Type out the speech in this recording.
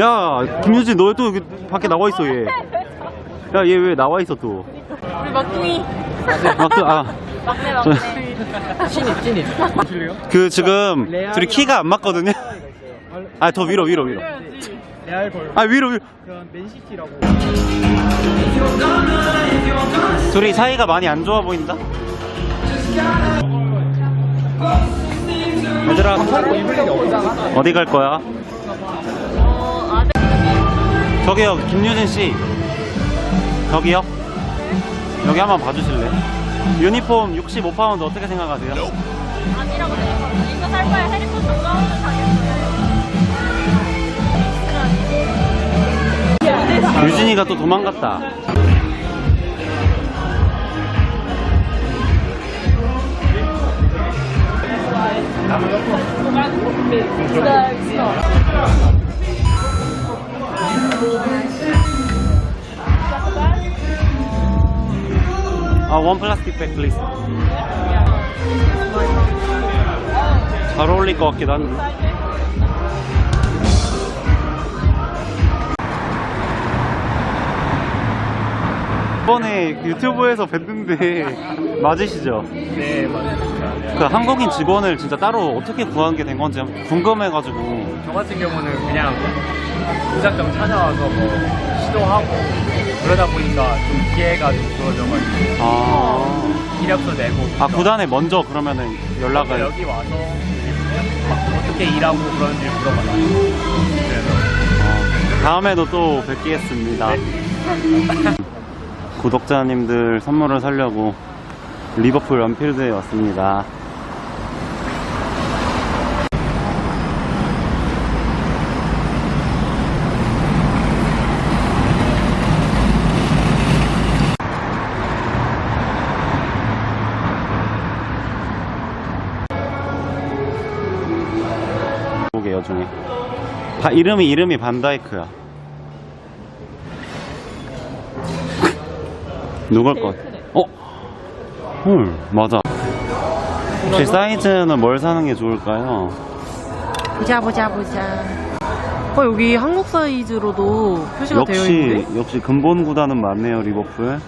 야 김유진 너 또 여기 밖에 나와 있어 얘. 야 얘 왜 나와 있어 또? 우리 막둥이. 막그 아. 막내 저- 막내. 신입 신입. 그 지금 둘이 키가 안 맞거든요. 아 더 위로 위로 위로. 레알 벌. 아 위로 위로. 맨시티라고. 둘이 사이가 많이 안 좋아 보인다. 얘들아 어디 갈 거야? 저기요 김유진 씨. 저기요. 여기 한번 봐주실래? 유니폼 65파운드 어떻게 생각하세요? 아니라고 생각하고. 이거 살 거야. 해리포터 가운을 사겠어요. 유진이가 또 도망갔다. 아, 원 플라스틱 백 플리즈. 잘 어울릴 것 같기도 한데. 이번에 유튜브에서 뵀는데 맞으시죠? 네 맞습니다. 그 한국인 직원을 진짜 따로 어떻게 구한 게 된 건지 궁금해가지고 저 같은 경우는 그냥 무작정 찾아와서 뭐 시도하고 그러다 보니까 좀 기회가 좀 주어져가지고 아, 이력서 내고 아 구단에 먼저 그러면은 연락을 여기 와서 막 어떻게 일하고 그러는지 물어봐가지고 그래서 어, 다음에도 또 뵙겠습니다. 구독자님들 선물을 사려고 리버풀 원필드에 왔습니다. 이름이 이름이 반다이크야. 누굴 것? 어? 헐 맞아. 혹시 사이즈는 뭘 사는 게 좋을까요? 보자, 보자, 보자. 어, 여기 한국 사이즈로도 표시가 되어 역시 있는데? 역시 근본 구단은 맞네요 리버풀.